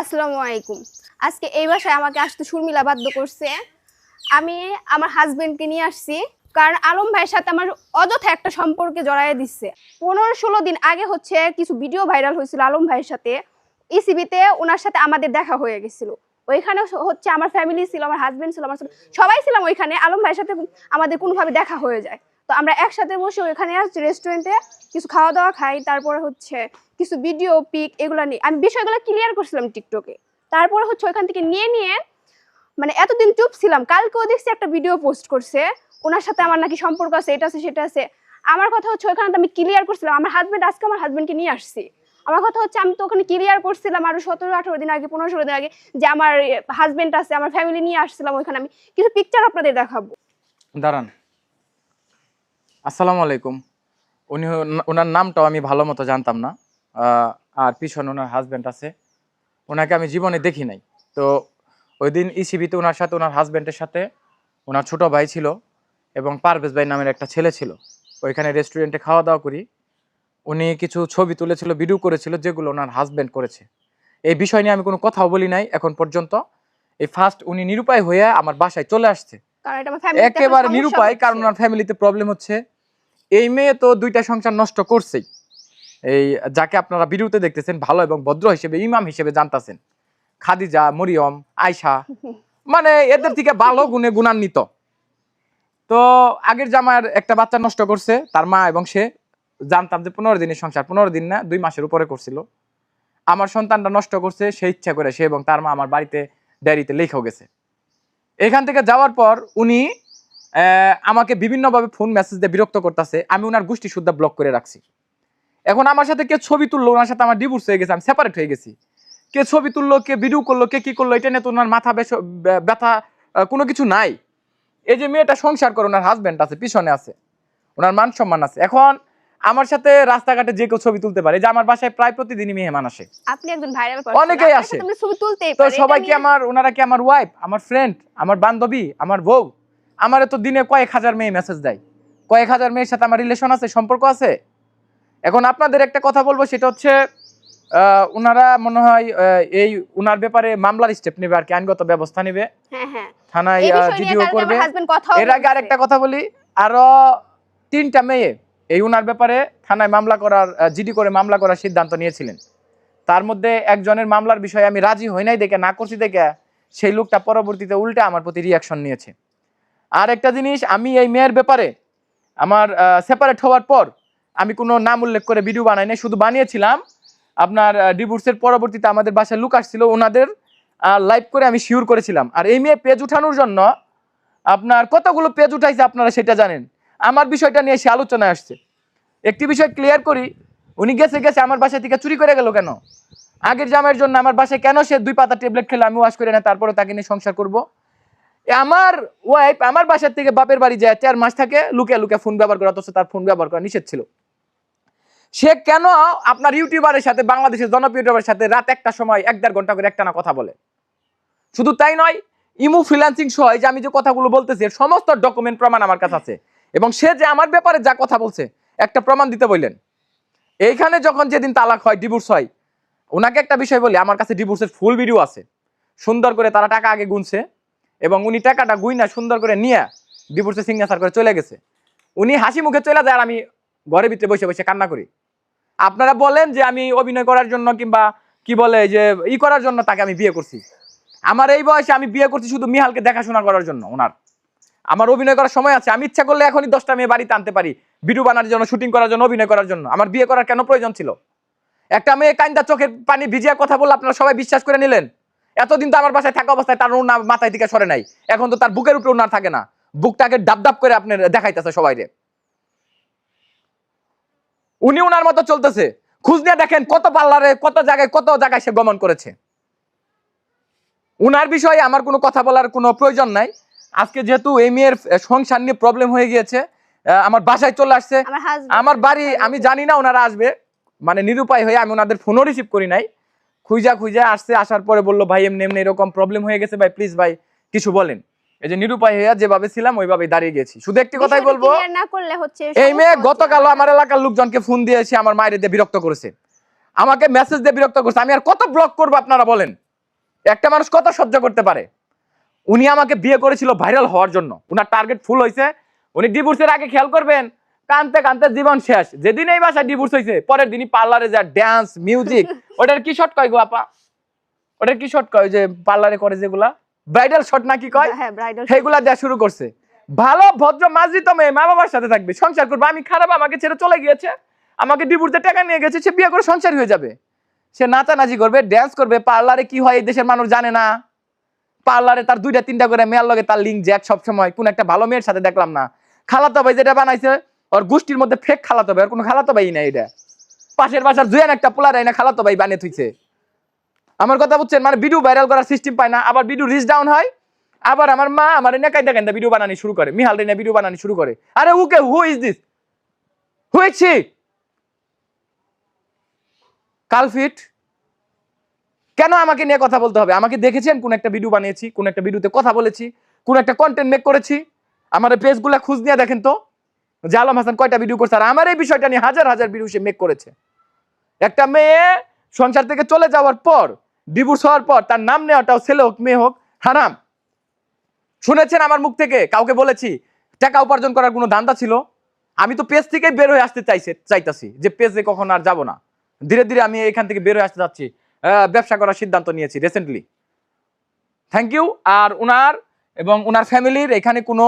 আসসালামু আলাইকুম। আজকে এই বাসায় আমাকে আসতে শর্মিলা বাধ্য করছে। আমি আমার হাজবেন্ডকে নিয়ে আসছি, কারণ আলম ভাইয়ের সাথে আমার অযথা একটা সম্পর্কে জড়াইয়ে দিচ্ছে। পনেরো ষোলো দিন আগে হচ্ছে কিছু ভিডিও ভাইরাল হয়েছিল আলম ভাইয়ের সাথে। ইসিবিতে ওনার সাথে আমাদের দেখা হয়ে গেছিল। ওইখানে হচ্ছে আমার ফ্যামিলি ছিল, আমার হাজবেন্ড ছিল, আমার সবাই ছিলাম ওইখানে। আলম ভাইয়ের সাথে আমাদের কোনোভাবে দেখা হয়ে যায়। তো আমরা একসাথে বসে ওইখানে রেস্টুরেন্টে কিছু খাওয়া দাওয়া খাই, তারপরে হচ্ছে কিছু ভিডিও পিক এগুলো নিয়ে আমি বিষয়গুলো ক্লিয়ার করছিলাম টিকটকে তারপরে হচ্ছে ওইখান থেকে নিয়ে নিয়ে মানে এতদিন চুপ ছিলাম। কালকেও দেখছি একটা ভিডিও পোস্ট করছে। ওনার সাথে আমার নাকি সম্পর্ক আছে, এটা আছে, সেটা আছে। আমার কথা হচ্ছে ওইখানে তো আমি ক্লিয়ার করছিলাম। আমার হাজব্যান্ড আজকে আমার হাজব্যান্ডকে নিয়ে আসছি। আমার কথা হচ্ছে আমি তো ওখানে ক্লিয়ার করছিলাম আরও সতেরো আঠারো দিন আগে পনেরো ষোলো দিন আগে যে আমার হাজবেন্ড আছে, আমার ফ্যামিলি নিয়ে আসছিলাম ওইখানে আমি। কিছু পিকচার আপনাদের দেখাবো। দাঁড়ান। আসসালামু আলাইকুম। উনি ওনার নামটাও আমি ভালো মতো জানতাম না। আর পিছনে ওনার হাজব্যান্ড আছে। ওনাকে আমি জীবনে দেখি নাই। তো ওই দিন ইসিবিতে ওনার সাথে ওনার হাজব্যান্ডের সাথে ওনার ছোট ভাই ছিল এবং পারভেজ ভাই নামের একটা ছেলে ছিল। ওইখানে রেস্টুরেন্টে খাওয়া দাওয়া করি। উনি কিছু ছবি তুলেছিল ভিডিও করেছিল যেগুলো ওনার হাজব্যান্ড করেছে। এই বিষয় নিয়ে আমি কোনো কথাও বলি নাই এখন পর্যন্ত। এই ফার্স্ট উনি নিরুপায় হয়ে আমার বাসায় চলে আসছে। একেবারে নিরুপায় কারণ ওনার ফ্যামিলিতে প্রবলেম হচ্ছে। এই মেয়ে তো দুইটা সংসার নষ্ট করছেই। এই যাকে আপনারা ভিডিওতে দেখতেছেন ভালো এবং ভদ্র হিসেবে ইমাম হিসেবে জানতাছেন। খাদিজা মরিয়ম আয়শা মানে এদের থেকে ভালো গুণে গুণান্বিত। তো আগের জামার একটা বাচ্চা নষ্ট করছে তার মা এবং সে জানতাম যে পনেরো দিনের সংসার পনেরো দিন না দুই মাসের উপরে করছিল। আমার সন্তানটা নষ্ট করছে সে ইচ্ছা করে সে এবং তার মা আমার বাড়িতে ডায়েরিতে লেখেও গেছে। এখান থেকে যাওয়ার পর উনি আমাকে বিভিন্নভাবে ফোন মেসেজ দিয়ে বিরক্ত করতেছে আমি ওনার গোষ্ঠী শুদ্ধ ব্লক করে রাখছি। এখন আমার সাথে কে ছবি তুললো ওনার সাথে আমার ডিভোর্স হয়ে গেছে আমি সেপারেট হয়ে গেছি। কে ছবি তুললো কে ভিডিও করল কে কি করল এটা নিয়ে তো ওনার মাথা ব্যথা কোনো কিছু নাই। এই যে মেয়েটা সংসার করে ওনার হাজবেন্ড আছে পিছনে আছে ওনার মান সম্মান আছে। এখন আমার সাথে রাস্তাঘাটে যে কেউ ছবি তুলতে পারে যে আমার বাসায় প্রায় প্রতিদিনই মেহমান আসে। আপনি একজন ভাইরাল অনেকেই আসে। তো সবাই কি আমার ওনারা কি আমার ওয়াইফ আমার ফ্রেন্ড আমার বান্ধবী আমার বউ? আমার তো দিনে কয়েক হাজার মেয়ে মেসেজ দেয়। কয়েক হাজার মেয়ের সাথে আমার রিলেশন আছে সম্পর্ক আছে? এখন আপনাদের একটা কথা বলব সেটা হচ্ছে ওনারা মনে হয় এই ওনার ব্যাপারে মামলার স্টেপ নেবে আর কি আইনগত ব্যবস্থা নেবে। হ্যাঁ হ্যাঁ। থানায় জিডিও করবে। এর আগে আরেকটা কথা বলি আরও তিনটা মেয়ে এই উনার ব্যাপারে থানায় মামলা করার জিডি করে মামলা করার সিদ্ধান্ত নিয়েছিলেন। তার মধ্যে একজনের মামলার বিষয়ে আমি রাজি হই নাই দেখে না করছি দেখে সেই লোকটা পরবর্তীতে উল্টে আমার প্রতি রিয়াকশন নিয়েছে। আর একটা জিনিস, আমি এই মেয়ের ব্যাপারে আমার সেপারেট হওয়ার পর আমি কোনো নাম উল্লেখ করে ভিডিও বানাই নাই, শুধু বানিয়েছিলাম। আপনার ডিভোর্সের পরবর্তীতে আমাদের বাসায় লুক আসছিল ওনাদের লাইভ করে আমি শিওর করেছিলাম। আর এই মেয়ে পেজ উঠানোর জন্য আপনার কতগুলো পেজ উঠাইছে আপনারা সেটা জানেন? আমার বিষয়টা নিয়ে সে আলোচনায় আসছে। একটি বিষয় ক্লিয়ার করি, উনি গেছে গেছে, আমার বাসা থেকে চুরি করে গেল কেন? আগের জামের জন্য আমার বাসায় কেন সে দুই পাতা ট্যাবলেট খেলে, আমি ওয়াশ করে না, তারপরে তাকে নিয়ে সংসার করব? আমার ওয়াইফ আমার বাসার থেকে বাপের বাড়ি যায়, চার মাস থাকে লুকে লুকে ফোন ব্যবহার করা, অথচ তার ফোন ব্যবহার করা নিষেধ ছিল। সে কেন আপনার ইউটিউবারের সাথে, বাংলাদেশের জনপ্রিয় সাথে রাত একটা সময়, এক দেড় ঘণ্টা করে একটানা কথা বলে? শুধু তাই নয়, ইমু ফ্রিল্যান্সিং সহ যে আমি যে কথাগুলো বলতেছি সমস্ত ডকুমেন্ট প্রমাণ আমার কাছে আছে। এবং সে যে আমার ব্যাপারে যা কথা বলছে, একটা প্রমাণ দিতে বললেন। এইখানে যখন যেদিন তালাক হয় ডিভোর্স হয়, ওনাকে একটা বিষয় বলি, আমার কাছে ডিভোর্সের ফুল ভিডিও আছে। সুন্দর করে তারা টাকা আগে গুনছে। এবং উনি টাকাটা গুইনা সুন্দর করে নিয়ে ডিভোর্সে সিগনেচার করে চলে গেছে। উনি হাসি মুখে চলে যায় আর আমি ঘরের ভিতরে বসে বসে কান্না করি। আপনারা বলেন যে আমি অভিনয় করার জন্য কিংবা কি বলে যে ই করার জন্য তাকে আমি বিয়ে করছি। আমার এই বয়সে আমি বিয়ে করছি শুধু মিহালকে দেখাশোনা করার জন্য ওনার। আমার অভিনয় করার সময় আছে, আমি ইচ্ছা করলে এখনই দশটা মেয়ে বাড়িতে আনতে পারি ভিডিও বানানোর জন্য শুটিং করার জন্য, অভিনয় করার জন্য। আমার বিয়ে করার কেন প্রয়োজন ছিল? একটা মেয়ে কান্দা চোখের পানি ভিজিয়া কথা বললে আপনারা সবাই বিশ্বাস করে নিলেন? এতদিন তো আমার বাসায় থাকা অবস্থায় তার ওনার মাথায় থেকে সরে নাই। এখন তো তার বুকের উপরে ওনার থাকে না। বুকটাকে ডাব ডাব করে আপনার দেখাইতেছে সবাই উনি ওনার মতো চলতেছে। খুঁজ নিয়ে দেখেন কত পার্লারে কত জায়গায় কত জায়গায় সে গমন করেছে। উনার বিষয়ে আমার কোনো কথা বলার কোনো প্রয়োজন নাই। আজকে যেহেতু এই মেয়ের সংসার নিয়ে প্রবলেম হয়ে গিয়েছে আমার বাসায় চলে আসছে। আমার আমার বাড়ি আমি জানি না ওনারা আসবে। মানে নিরুপায় হয়ে আমি ওনাদের ফোনও রিসিভ করি নাই। খুঁজা খুঁজা আসছে আসার পরে বলল ভাই এমনি এমনি এরকম প্রবলেম হয়ে গেছে ভাই প্লিজ ভাই কিছু বলেন। এই যে নিরুপায় হয়ে যেভাবে ছিলাম ওইভাবে দাঁড়িয়ে গেছি। শুধু একটি কথাই বলব এই মেয়ে। গতকালও আমার এলাকার লোকজনকে ফোন দিয়েছে আমার মায়ের দিয়ে বিরক্ত করেছে। আমাকে মেসেজ দিয়ে বিরক্ত করছে। আমি আর কত ব্লক করব আপনারা বলেন? একটা মানুষ কত সহ্য করতে পারে? উনি আমাকে বিয়ে করেছিল ভাইরাল হওয়ার জন্য। উনার টার্গেট ফুল হয়েছে উনি ডিভোর্সের আগে খেয়াল করবেন কানতে কানতে জীবন শেষ। যেদিন এই বাসায় ডিভোর্স হয়েছে পরের দিনই পার্লারে যা ড্যান্স মিউজিক ওটার কি শট কয় গো আপা? ওটার কি শট কয় যে পার্লারে করে যেগুলা? ব্রাইডাল শট নাকি কয়? হ্যাঁ ব্রাইডাল সেগুলা দেওয়া শুরু করছে। ভালো ভদ্র মাঝিত মেয়ে মা বাবার সাথে থাকবে সংসার করবে। আমি খারাপ আমাকে ছেড়ে চলে গিয়েছে। আমাকে ডিভোর্সে টাকা নিয়ে গেছে সে বিয়ে করে সংসার হয়ে যাবে। সে নাচানাচি করবে ড্যান্স করবে। পার্লারে কি হয় এই দেশের মানুষ জানে না। পার্লারে তার দুইটা তিনটা করে মেয়ের লগে তার লিঙ্ক জ্যাক সবসময়। কোন একটা ভালো মেয়ের সাথে দেখলাম না। খালাতো ভাই যেটা বানাইছে ওর গোষ্ঠীর মধ্যে ফেক খালাতো ভাই আর কোনো খালাতো ভাই না এটা। পাশের বাসার জুয়ান একটা পোলার না খালাতো ভাই বানিয়ে থুইছে। আমার কথা বুঝছেন মানে ভিডিও ভাইরাল করার সিস্টেম পায় না, আবার ভিডিও রিচ ডাউন হয়, আবার আমার মা আমার এনে কাইদা কাইদা ভিডিও বানানি শুরু করে, মিহাল রেনা ভিডিও বানানি শুরু করে। আরে okay who is this who is কালফিট, কেন আমাকে নিয়ে কথা বলতে হবে? আমাকে দেখেছেন কোন একটা ভিডিও বানিয়েছি, কোন একটা ভিডিওতে কথা বলেছি, কোন একটা কন্টেন্ট মেক করেছি? আমার পেজগুলো খুঁজ নিয়ে দেখেন তো। যে আলম হাসান কয়টা ভিডিও করছে? আর আমার এই বিষয়টা নিয়ে হাজার হাজার ভিডিও সে মেক করেছে। একটা মেয়ে সংসার থেকে চলে যাওয়ার পর ডিভোর্স হওয়ার পর তার নাম নেওয়াটাও ছেলে হোক মেয়ে হোক হারাম। শুনেছেন আমার মুখ থেকে? কাউকে বলেছি টাকা উপার্জন করার কোনো ধান্দা ছিল? আমি তো পেজ থেকেই বের হয়ে আসতে চাইছে চাইতাছি যে পেজে কখন আর যাব না। ধীরে ধীরে আমি এখান থেকে বের হয়ে আসতে আহ, ব্যবসা করার সিদ্ধান্ত নিয়েছি রিসেন্টলি থ্যাংক ইউ আর উনার এবং উনার ফ্যামিলির এখানে কোনো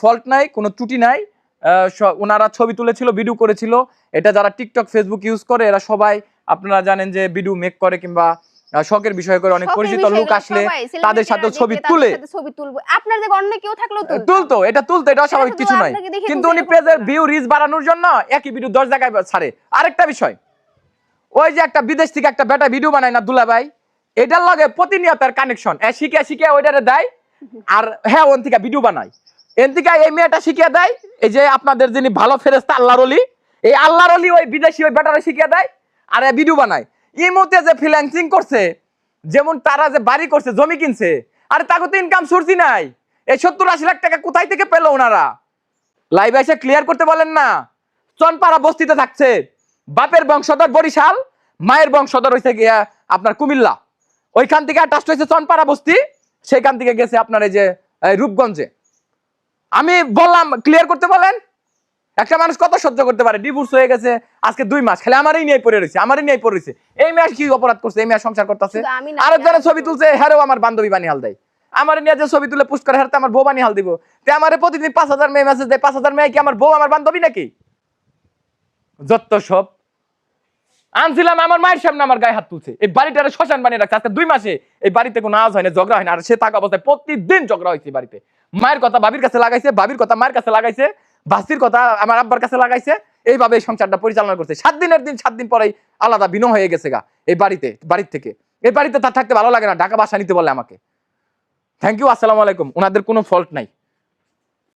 ফল্ট নাই কোনো ত্রুটি নাই। ওনারা ছবি তুলেছিল ভিডিও করেছিল। এটা যারা টিকটক ফেসবুক ইউজ করে এরা সবাই আপনারা জানেন যে ভিডিও মেক করে কিংবা শখের বিষয় করে অনেক পরিচিত লোক আসলে তাদের রা ছবি তুলে। ছবি তুলবো। আপনার জায়গায় অন্য কেউ থাকলেও তুলতো। তুলতো এটা তুলতো এটা স্বাভাবিক কিছু নয়। কিন্তু উনি পেজের ভিউ রিচ বাড়ানোর জন্য একই ভিডিও দশ জায়গায় ছাড়ে। আরেকটা বিষয় ওই যে একটা বিদেশ থেকে একটা বেটা ভিডিও বানায় না দুলা ভাই এটার লগে প্রতিনিয়তার কানেকশন এ শিখে শিখে ওইটারে দেয় আর হ্যাঁ ওন থেকে ভিডিও বানায়। এন এই মেয়েটা শিখিয়ে দেয়, এই যে আপনাদের যিনি ভালো ফেরেস্তা আল্লাহর অলি এই আল্লাহর অলি ওই বিদেশি ওই বেটারে শিখিয়ে দেয় আর ভিডিও বানায়। ইমোতে যে ফ্রিল্যান্সিং করছে, যেমন তারা যে বাড়ি করছে, জমি কিনছে, আরে তাকে তো ইনকাম সোর্সই নাই। এই সত্তর আশি লাখ টাকা কোথায় থেকে পেল ওনারা? লাইভ এসে ক্লিয়ার করতে বলেন না। চনপাড়া বস্তিতে থাকছে। বাপের বংশধর বরিশাল, মায়ের বংশধর হয়েছে গিয়া আপনার কুমিল্লা। ওইখান থেকে টাস্ট হয়েছে চনপাড়া বস্তি, সেইখান থেকে গেছে আপনার এই যে রূপগঞ্জে। আমি বললাম ক্লিয়ার করতে বলেন? একটা মানুষ কত সহ্য করতে পারে? ডিভোর্স হয়ে গেছে আজকে দুই মাস। খালি আমারই নিয়ে পড়ে রয়েছে আমারই নিয়ে পড়ে রয়েছে। এই মেয়ে কি অপরাধ করছে? এই মেয়ে সংসার করতেছে? আমি আরেকজনের ছবি তুলছে হ্যারেও আমার বান্ধবী বানি হাল দেয়। আমার নিয়ে যে ছবি তুলে পুষ্ট করে হ্যাঁ আমার বউ বানি হাল দিব। তে আমার প্রতিদিন পাঁচ হাজার মেয়ে মেসেজ দেয় পাঁচ হাজার মেয়ে কি আমার বউ আমার বান্ধবী নাকি? যত সব। আনছিলাম আমার মায়ের সামনে আমার গায়ে হাত তুলছে। এই বাড়িটারে শ্মশান বানিয়ে রাখছে। আজকে দুই মাসে এই বাড়িতে কোনো আওয়াজ হয় না ঝগড়া হয় না। আর সে থাকা অবস্থায় প্রতিদিন ঝগড়া হয়েছে বাড়িতে। মায়ের কথা বাবির কাছে লাগাইছে, বাবির কথা মায়ের কাছে লাগাইছে, বাসির কথা আমার আব্বার কাছে লাগাইছে, এইভাবে এই সংসারটা পরিচালনা করছে। সাত দিনের দিন, সাত দিন পরেই আলাদা বিনো হয়ে গেছে গা, এই বাড়িতে, বাড়ির থেকে। এই বাড়িতে তার থাকতে ভালো লাগে না, ঢাকা বাসা নিতে বলে আমাকে। থ্যাংক ইউ আসসালামু আলাইকুম। ওনাদের কোনো ফল্ট নাই।